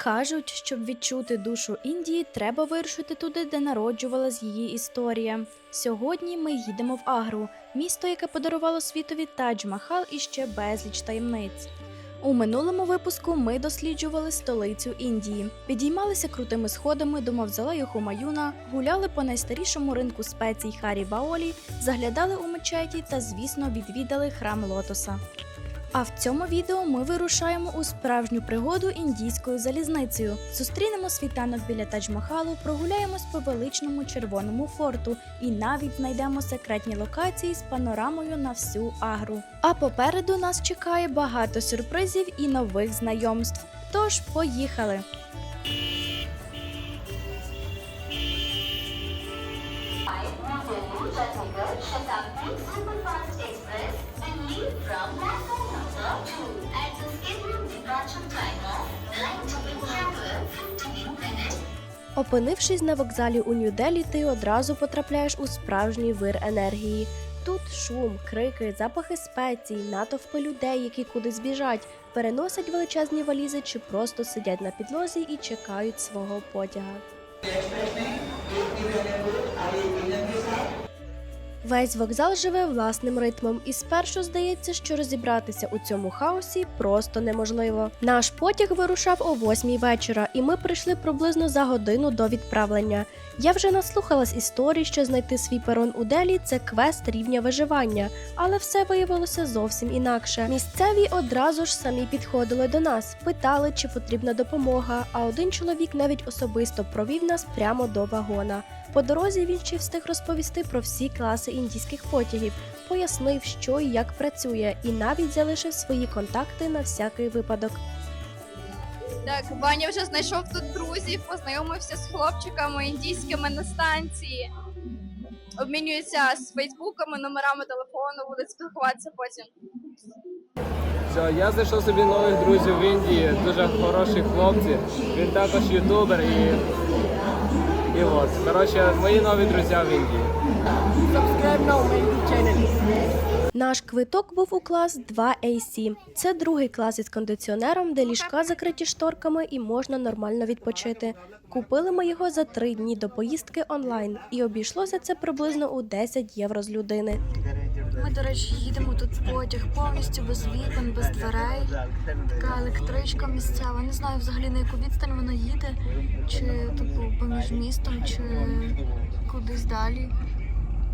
Кажуть, щоб відчути душу Індії, треба вирушити туди, де народжувалась її історія. Сьогодні ми їдемо в Агру, місто, яке подарувало світові Тадж-Махал і ще безліч таємниць. У минулому випуску ми досліджували столицю Індії, підіймалися крутими сходами до мавзолею Хумаюна, гуляли по найстарішому ринку спецій Харі Баолі, заглядали у мечеті та, звісно, відвідали храм Лотоса. А в цьому відео ми вирушаємо у справжню пригоду індійською залізницею. Зустрінемо світанок біля Тадж-Махалу, прогуляємось по величному червоному форту і навіть знайдемо секретні локації з панорамою на всю агру. А попереду нас чекає багато сюрпризів і нових знайомств. Тож поїхали! From platform number 2 at the scheduled departure time of 19 minutes. Опинившись на вокзалі у Нью-Делі, ти одразу потрапляєш у справжній вир енергії. Тут шум, крики, запахи спецій, натовпи людей, які кудись біжать, переносять величезні валізи чи просто сидять на підлозі і чекають свого потяга. Весь вокзал живе власним ритмом, і спершу здається, що розібратися у цьому хаосі просто неможливо. Наш потяг вирушав о восьмій вечора, і ми прийшли приблизно за годину до відправлення. Я вже наслухалась історій, що знайти свій перон у Делі це квест рівня виживання, але все виявилося зовсім інакше. Місцеві одразу ж самі підходили до нас, питали, чи потрібна допомога. А один чоловік навіть особисто провів нас прямо до вагона. По дорозі він ще встиг розповісти про всі класи індійських потягів, пояснив, що і як працює, і навіть залишив свої контакти на всякий випадок. Так, Ваня вже знайшов тут друзів, познайомився з хлопчиками індійськими на станції. Обмінюється з фейсбуками, номерами телефону, буде спілкуватися потім. Все, я знайшов собі нових друзів в Індії, дуже хороші хлопці. Він також ютубер і. І от. Коротше, мої нові друзі в Індії. Наш квиток був у клас 2AC. Це другий клас із кондиціонером, де ліжка закриті шторками і можна нормально відпочити. Купили ми його за три дні до поїздки онлайн, і обійшлося це приблизно у 10 євро з людини. Ми, до речі, їдемо тут потяг повністю без вікон, без дверей. Така електричка місцева. Не знаю взагалі на яку відстань вона їде, чи типу поміж містом, чи кудись далі.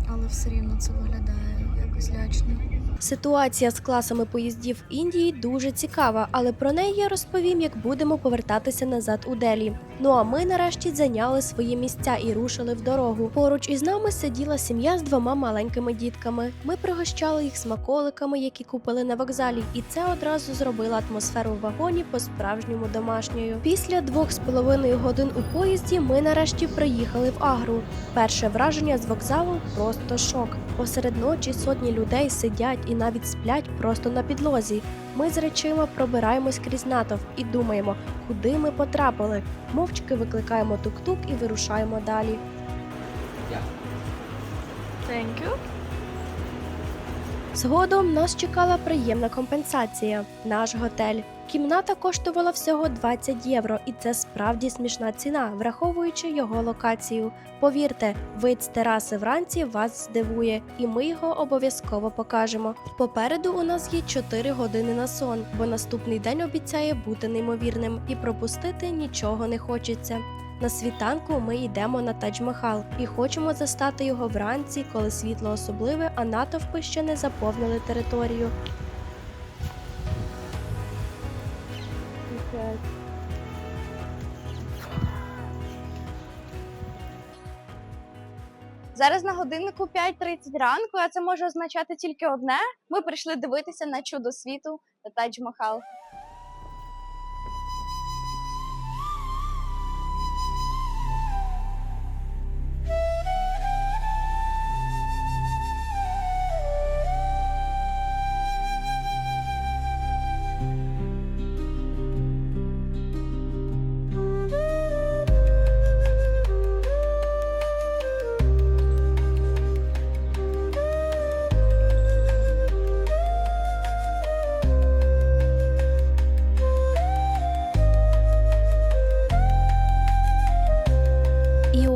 Але все рівно це виглядає якось лячно. Ситуація з класами поїздів Індії дуже цікава, але про неї я розповім, як будемо повертатися назад у Делі. Ну а ми нарешті зайняли свої місця і рушили в дорогу. Поруч із нами сиділа сім'я з двома маленькими дітками. Ми пригощали їх смаколиками, які купили на вокзалі, і це одразу зробило атмосферу в вагоні по-справжньому домашньою. Після двох з половиною годин у поїзді ми нарешті приїхали в Агру. Перше враження з вокзалу просто шок. Посеред ночі сотні людей сидять і навіть сплять просто на підлозі. Ми з речима пробираємось крізь натовп і думаємо, куди ми потрапили. Мовчки викликаємо тук-тук і вирушаємо далі. Thank you. Згодом нас чекала приємна компенсація наш готель. Кімната коштувала всього 20 євро, і це справді смішна ціна, враховуючи його локацію. Повірте, вид з тераси вранці вас здивує, і ми його обов'язково покажемо. Попереду у нас є 4 години на сон, бо наступний день обіцяє бути неймовірним, і пропустити нічого не хочеться. На світанку ми йдемо на Тадж-Махал і хочемо застати його вранці, коли світло особливе, а натовпи ще не заповнили територію. Зараз на годиннику 5.30 ранку, а це може означати тільки одне. Ми прийшли дивитися на чудо світу та Тадж-Махал.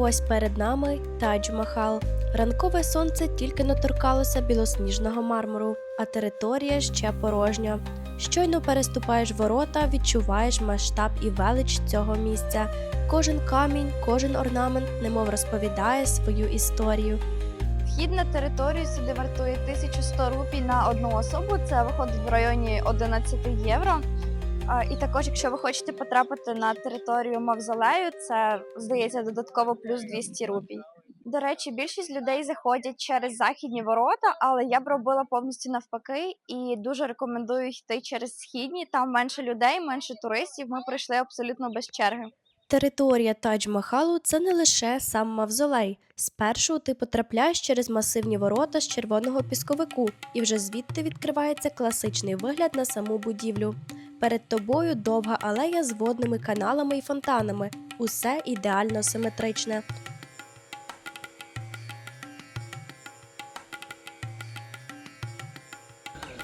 Ось перед нами Тадж Махал. Ранкове сонце тільки не торкалося білосніжного мармуру, а територія ще порожня. Щойно переступаєш ворота, відчуваєш масштаб і велич цього місця. Кожен камінь, кожен орнамент немов розповідає свою історію. Вхід на територію сюди вартує 1100 рупій на одну особу. Це виходить в районі 11 євро. І також, якщо ви хочете потрапити на територію мавзолею, це здається додатково плюс 200 рупій. До речі, більшість людей заходять через західні ворота, але я б робила повністю навпаки і дуже рекомендую йти через східні. Там менше людей, менше туристів. Ми пройшли абсолютно без черги. Територія Тадж-Махалу це не лише сам мавзолей. Спершу ти потрапляєш через масивні ворота з червоного пісковику, і вже звідти відкривається класичний вигляд на саму будівлю. Перед тобою довга алея з водними каналами і фонтанами. Усе ідеально симетричне.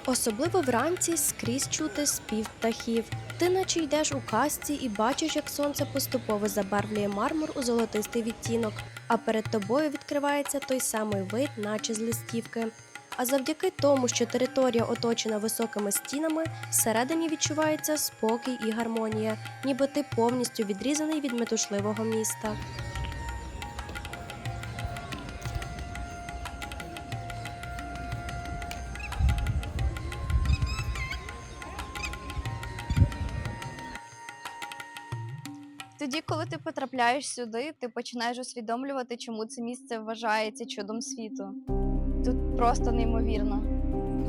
Особливо вранці скрізь чути спів птахів. Ти наче йдеш у казці і бачиш, як сонце поступово забарвлює мармур у золотистий відтінок, а перед тобою відкривається той самий вид, наче з листівки. А завдяки тому, що територія оточена високими стінами, всередині відчувається спокій і гармонія, ніби ти повністю відрізаний від метушливого міста. Тоді, коли ти потрапляєш сюди, ти починаєш усвідомлювати, чому це місце вважається чудом світу. Тут просто неймовірно.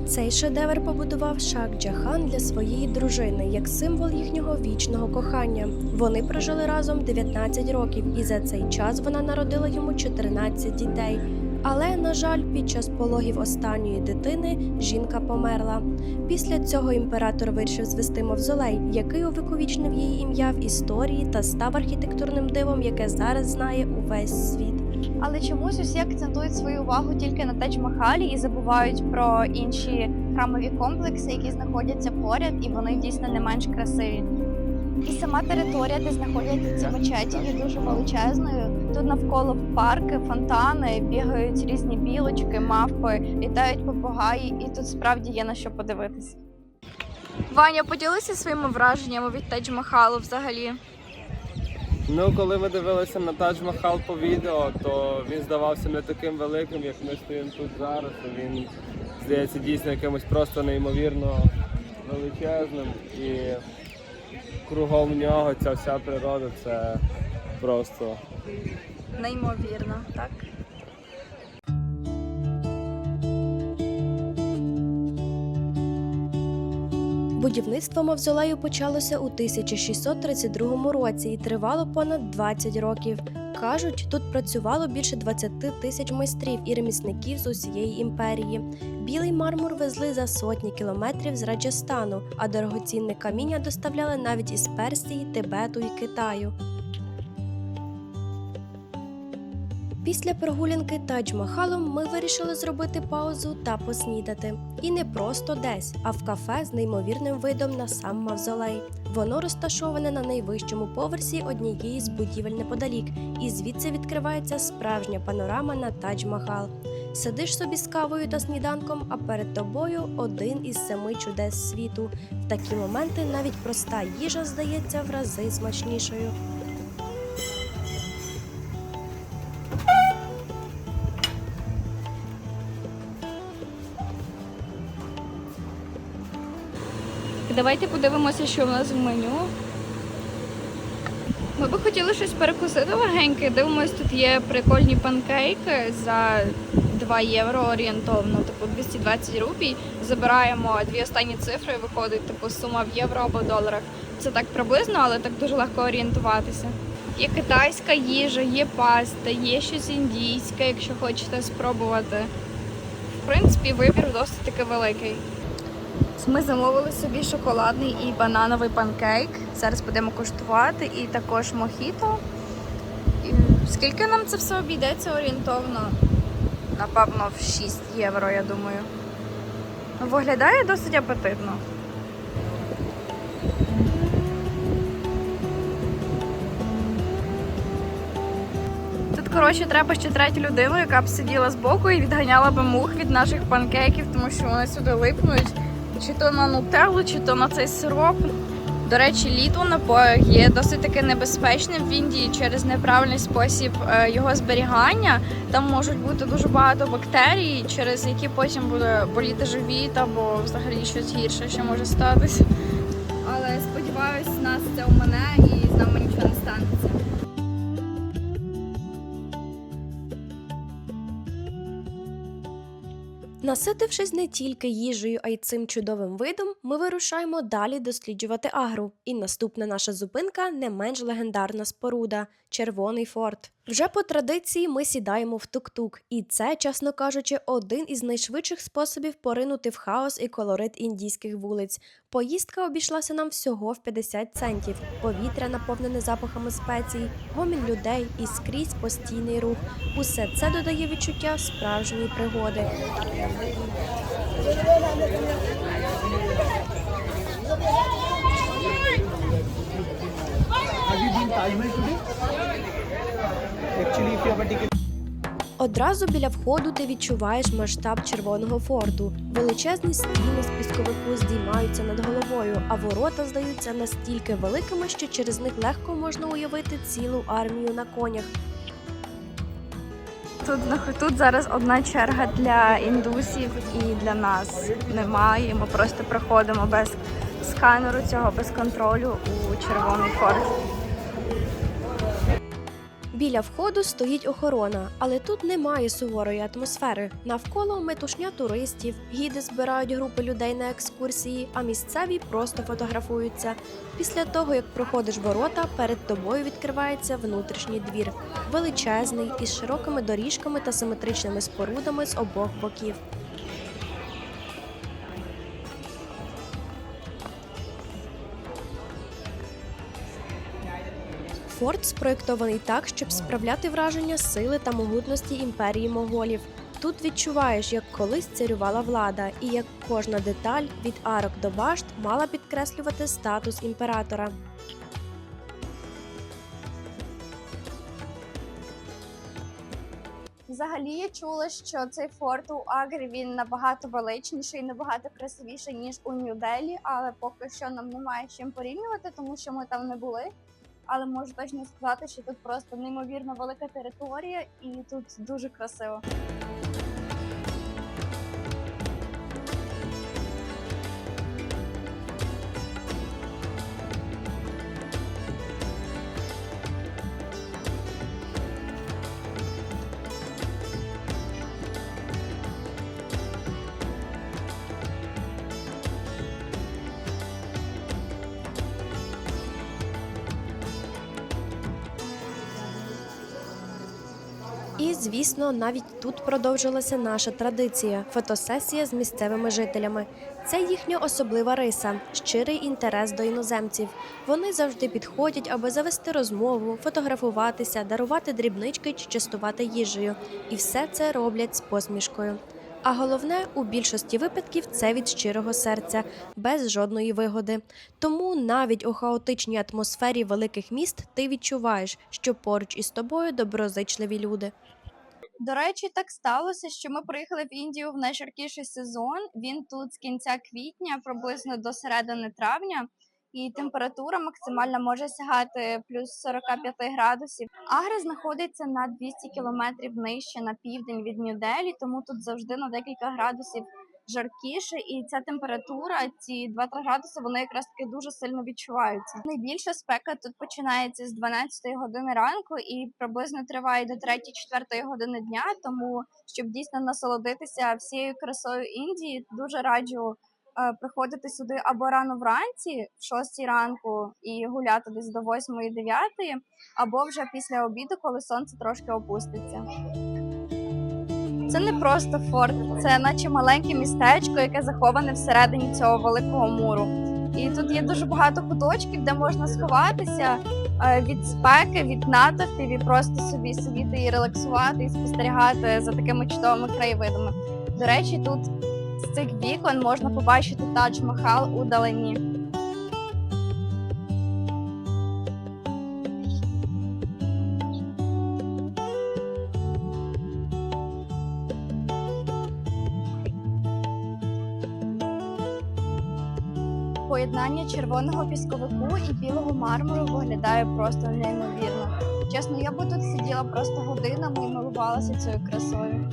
Цей шедевр побудував Шах Джахан для своєї дружини як символ їхнього вічного кохання. Вони прожили разом 19 років, і за цей час вона народила йому 14 дітей. Але, на жаль, під час пологів останньої дитини жінка померла. Після цього імператор вирішив звести мавзолей, який увековічнив її ім'я в історії та став архітектурним дивом, яке зараз знає увесь світ. Але чомусь усі акцентують свою увагу тільки на Тадж-Махалі і забувають про інші храмові комплекси, які знаходяться поряд, і вони дійсно не менш красиві. І сама територія, де знаходяться ці мечеті, є дуже величезною. Тут навколо парки, фонтани, бігають різні білочки, мавпи, літають попугаї, і тут справді є на що подивитися. Ваня, поділися своїми враженнями від Тадж-Махалу взагалі. Ну, коли ми дивилися на Тадж Махал по відео, то він здавався не таким великим, як ми стоїмо тут зараз. Він здається дійсно якимось просто неймовірно величезним. І кругом нього ця вся природа це просто Неймовірно, так. Будівництво мавзолею почалося у 1632 році і тривало понад 20 років. Кажуть, тут працювало більше 20 тисяч майстрів і ремісників з усієї імперії. Білий мармур везли за сотні кілометрів з Раджастану, а дорогоцінне каміння доставляли навіть із Персії, Тибету і Китаю. Після прогулянки Тадж-Махалом ми вирішили зробити паузу та поснідати. І не просто десь, а в кафе з неймовірним видом на сам мавзолей. Воно розташоване на найвищому поверсі однієї з будівель неподалік, і звідси відкривається справжня панорама на Тадж-Махал. Сидиш собі з кавою та сніданком, а перед тобою один із семи чудес світу. В такі моменти навіть проста їжа здається в рази смачнішою. Давайте подивимося, що в нас в меню. Ми би хотіли щось перекусити легеньке. Дивимось, тут є прикольні панкейки за 2 євро орієнтовно, типу 220 рупій. Забираємо дві останні цифри, виходить типу сума в євро або доларах. Це так приблизно, але так дуже легко орієнтуватися. Є китайська їжа, є паста, є щось індійське, якщо хочете спробувати. В принципі, вибір досить таки великий. Ми замовили собі шоколадний і банановий панкейк. Зараз будемо куштувати, і також мохіто. Скільки нам це все обійдеться орієнтовно? Напевно, в 6 євро, я думаю. Виглядає досить апетитно. Тут коротше, треба ще третю людину, яка б сиділа збоку і відганяла би мух від наших панкейків, тому що вони сюди липнуть. Чи то на нутеллу, чи то на цей сироп. До речі, лід у напоях є досить таки небезпечним в Індії через неправильний спосіб е, його зберігання. Там можуть бути дуже багато бактерій, через які потім буде боліти живіт або взагалі щось гірше, що може статися. Але сподіваюсь, нас це у мене і з нами нічого не станеться. Наситившись не тільки їжею, а й цим чудовим видом, ми вирушаємо далі досліджувати агру. І наступна наша зупинка не менш легендарна споруда Червоний форт. Вже по традиції ми сідаємо в тук-тук, і це, чесно кажучи, один із найшвидших способів поринути в хаос і колорит індійських вулиць. Поїздка обійшлася нам всього в 50 центів. Повітря наповнене запахами спецій, гомін людей і скрізь постійний рух. Усе це додає відчуття справжньої пригоди. Одразу біля входу ти відчуваєш масштаб червоного форту. Величезні стіни з пісковику здіймаються над головою, а ворота здаються настільки великими, що через них легко можна уявити цілу армію на конях. Тут, тут зараз одна черга для індусів і для нас немає. Ми просто проходимо без сканеру цього, без контролю у червоний форт. Біля входу стоїть охорона, але тут немає суворої атмосфери. Навколо метушня туристів, гіди збирають групи людей на екскурсії, а місцеві просто фотографуються. Після того, як проходиш ворота, перед тобою відкривається внутрішній двір, величезний із широкими доріжками та симетричними спорудами з обох боків. Форт спроєктований так, щоб справляти враження сили та могутності імперії моголів. Тут відчуваєш, як колись царювала влада, і як кожна деталь від арок до башт мала підкреслювати статус імператора. Взагалі я чула, що цей форт у Агрі він набагато величніший, набагато красивіший ніж у Нью-Делі, але поки що нам немає з чим порівнювати, тому що ми там не були. Але можу точно сказати, що тут просто неймовірно велика територія і тут дуже красиво. Звісно, навіть тут продовжилася наша традиція фотосесія з місцевими жителями. Це їхня особлива риса, щирий інтерес до іноземців. Вони завжди підходять, аби завести розмову, фотографуватися, дарувати дрібнички чи частувати їжею. І все це роблять з посмішкою. А головне, у більшості випадків це від щирого серця, без жодної вигоди. Тому навіть у хаотичній атмосфері великих міст ти відчуваєш, що поруч із тобою доброзичливі люди. До речі, так сталося, що ми приїхали в Індію в найжаркіший сезон. Він тут з кінця квітня, приблизно до середини травня. І температура максимальна може сягати плюс 45 градусів. Агра знаходиться на 200 кілометрів нижче на південь від Нью-Делі, тому тут завжди на декілька градусів жаркіше. І ця температура, ці 2-3 градуси, вони якраз таки дуже сильно відчуваються. Найбільша спека тут починається з 12 години ранку і приблизно триває до 3-4 години дня. Тому щоб дійсно насолодитися всією красою Індії, дуже раджу е, приходити сюди або рано вранці, в 6 ранку, і гуляти десь до 8-9, або вже після обіду, коли сонце трошки опуститься. Це не просто форт, це наче маленьке містечко, яке заховане всередині цього великого муру. І тут є дуже багато куточків, де можна сховатися е, від спеки, від натовпів і просто собі сидіти і релаксувати, і спостерігати за такими чудовими краєвидами. До речі, тут з цих вікон можна побачити Тадж Махал у далині. Поєднання червоного пісковику і білого мармуру виглядає просто неймовірно. Чесно, я би тут сиділа просто годинами і милувалася цією красою.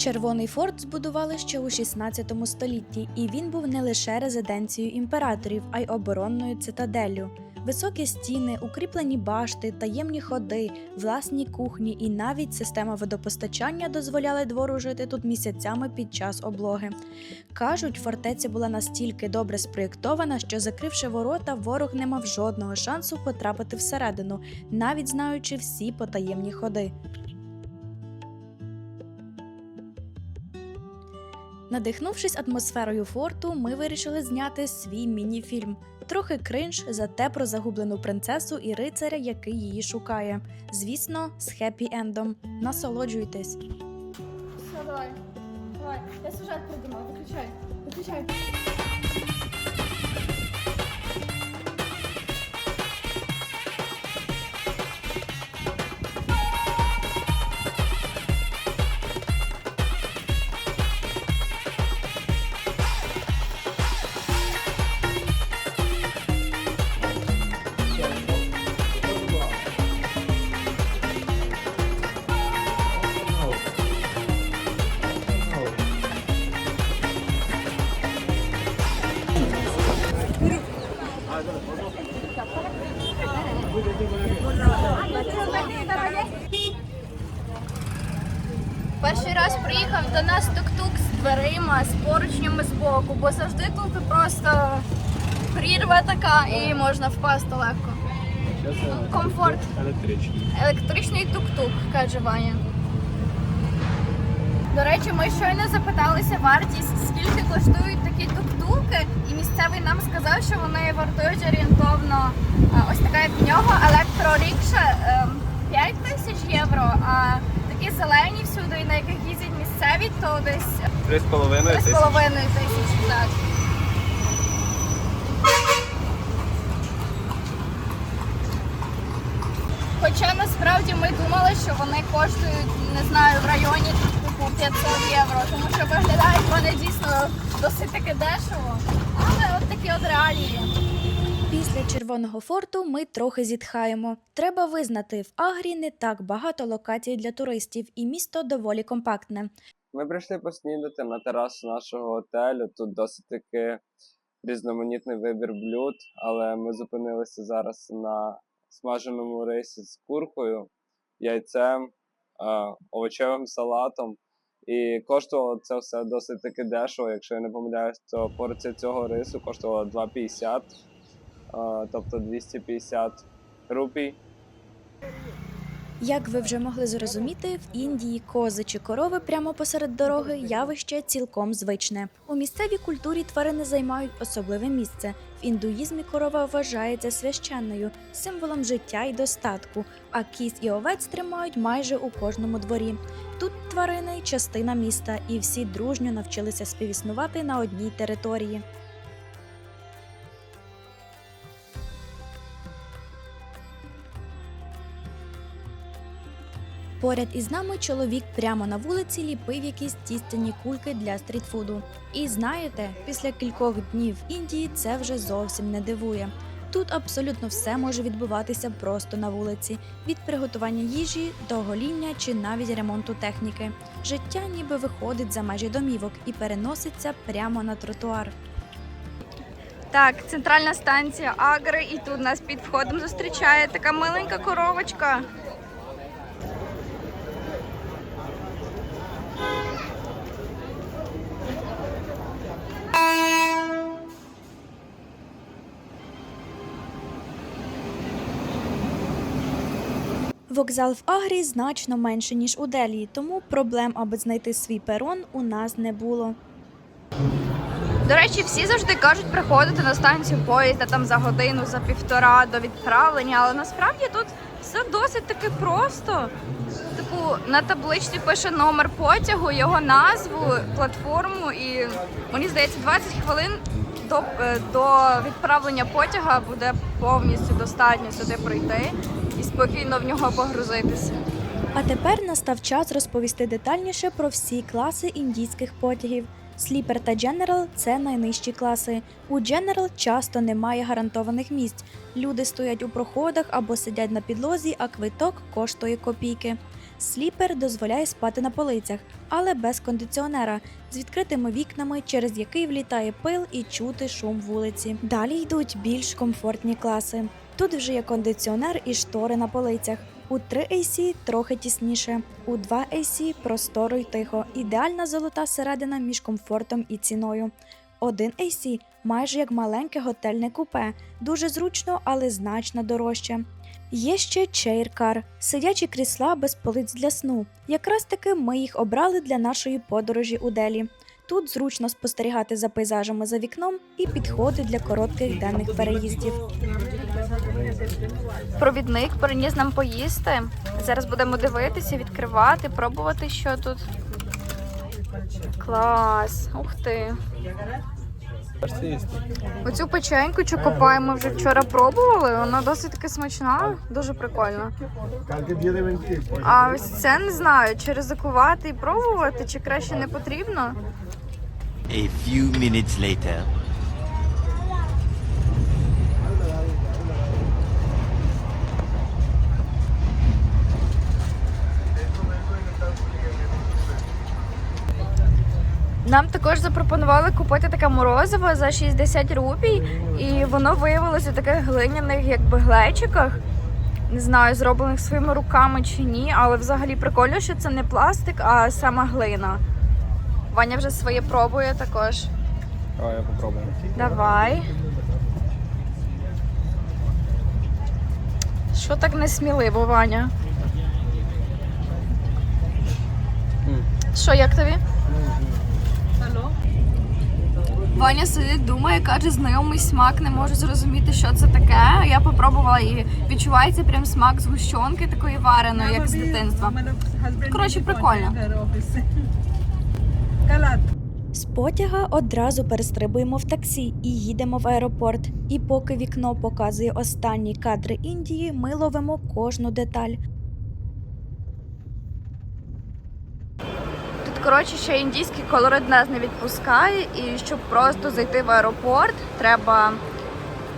Червоний форт збудували ще у 16 столітті, і він був не лише резиденцією імператорів, а й оборонною цитаделлю. Високі стіни, укріплені башти, таємні ходи, власні кухні і навіть система водопостачання дозволяли двору жити тут місяцями під час облоги. Кажуть, фортеця була настільки добре спроєктована, що закривши ворота, ворог не мав жодного шансу потрапити всередину, навіть знаючи всі потаємні ходи. Надихнувшись атмосферою форту, ми вирішили зняти свій міні-фільм. Трохи кринж, зате про загублену принцесу і рицаря, який її шукає. Звісно, з хеппі-ендом. Насолоджуйтесь. Все, давай. Давай. Я сюжет придумала. Виключай. Виключай. Перший раз приїхав до нас тук-тук з дверима, з поручнями з боку, бо завжди тут просто прірва така і можна впасти легко. Комфорт. Електричний. Електричний тук-тук, каже Ваня. До речі, ми щойно запиталися вартість, скільки коштують такі тук-туки, і місцевий нам сказав, що вони вартують орієнтовно ось така як в нього електрорікша ем, 5 тисяч євро, а зелені всюди, і на яких їздять місцеві, то десь Три з половиною 3,5 тисячі. тисячі. Так. Хоча насправді ми думали, що вони коштують, не знаю, в районі типу 500 євро, тому що виглядають вони дійсно досить таки дешево. Але от такі от реалії. Після червоного форту ми трохи зітхаємо. Треба визнати, в Агрі не так багато локацій для туристів, і місто доволі компактне. Ми прийшли поснідати на терасу нашого готелю. Тут досить таки різноманітний вибір блюд, але ми зупинилися зараз на смаженому рисі з куркою, яйцем, е, овочевим салатом. І коштувало це все досить таки дешево. Якщо я не помиляюсь, то порція цього рису коштувала 2,50, е, тобто 250 рупій. Як ви вже могли зрозуміти, в Індії кози чи корови прямо посеред дороги явище цілком звичне. У місцевій культурі тварини займають особливе місце. В індуїзмі корова вважається священною, символом життя і достатку, а кіз і овець тримають майже у кожному дворі. Тут тварини частина міста, і всі дружньо навчилися співіснувати на одній території. Поряд із нами чоловік прямо на вулиці ліпив якісь тістяні кульки для стрітфуду. І знаєте, після кількох днів в Індії це вже зовсім не дивує. Тут абсолютно все може відбуватися просто на вулиці: від приготування їжі до гоління чи навіть ремонту техніки. Життя ніби виходить за межі домівок і переноситься прямо на тротуар. Так, центральна станція Агри, і тут нас під входом зустрічає така миленька коровочка. Вокзал в Агрі значно менше ніж у Делі, тому проблем, аби знайти свій перон, у нас не було. До речі, всі завжди кажуть приходити на станцію поїзда там за годину, за півтора до відправлення, але насправді тут все досить таки просто. Типу, на табличці пише номер потягу, його назву, платформу, і мені здається, 20 хвилин до, е, до відправлення потяга буде повністю достатньо сюди прийти і спокійно в нього погрузитися. А тепер настав час розповісти детальніше про всі класи індійських потягів. Сліпер та General – це найнижчі класи. У General часто немає гарантованих місць. Люди стоять у проходах або сидять на підлозі, а квиток коштує копійки. Сліпер дозволяє спати на полицях, але без кондиціонера, з відкритими вікнами, через який влітає пил і чути шум вулиці. Далі йдуть більш комфортні класи. Тут вже є кондиціонер і штори на полицях. У 3 AC трохи тісніше, у 2 AC просторо й тихо. Ідеальна золота середина між комфортом і ціною. Один AC майже як маленьке готельне купе, дуже зручно, але значно дорожче. Є ще чейркар, сидячі крісла без полиць для сну. Якраз таки ми їх обрали для нашої подорожі у Делі. Тут зручно спостерігати за пейзажами за вікном і підходить для коротких денних переїздів. Провідник приніс нам поїсти. Зараз будемо дивитися, відкривати, пробувати, що тут. Клас! Ух ти! Оцю печеньку чокопай ми вже вчора пробували. Вона досить таки смачна, дуже прикольно. А ось це не знаю, чи ризикувати і пробувати, чи краще не потрібно. A few minutes later. Нам також запропонували купити таке морозиво за 60 рупій, і воно виявилося в таких глиняних, якби глечиках. Не знаю, зроблених своїми руками чи ні, але взагалі прикольно, що це не пластик, а сама глина. Ваня вже своє пробує також. Давай я попробую. Давай. Що так несміливо, Ваня? Що, як тобі? Ваня сидить, думає, каже, знайомий смак, не можу зрозуміти, що це таке. Я попробувала і відчувається прям смак згущенки такої вареної, як з дитинства. Коротше, прикольно. З потяга одразу перестрибуємо в таксі і їдемо в аеропорт. І поки вікно показує останні кадри Індії, ми ловимо кожну деталь. Тут, коротше, ще індійський колорит нас не відпускає, і щоб просто зайти в аеропорт, треба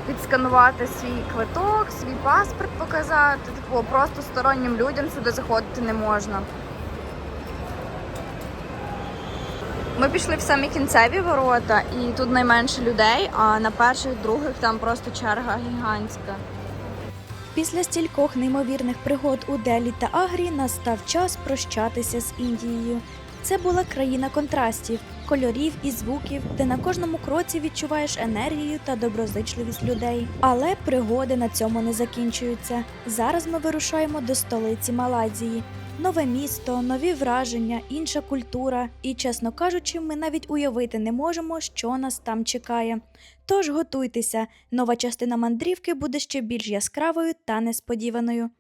відсканувати свій квиток, свій паспорт показати. Типу, просто стороннім людям сюди заходити не можна. Ми пішли в самі кінцеві ворота, і тут найменше людей, а на перших, других там просто черга гігантська. Після стількох неймовірних пригод у Делі та Агрі настав час прощатися з Індією. Це була країна контрастів, кольорів і звуків, де на кожному кроці відчуваєш енергію та доброзичливість людей. Але пригоди на цьому не закінчуються. Зараз ми вирушаємо до столиці Малайзії. Нове місто, нові враження, інша культура, і, чесно кажучи, ми навіть уявити не можемо, що нас там чекає. Тож готуйтеся, нова частина мандрівки буде ще більш яскравою та несподіваною.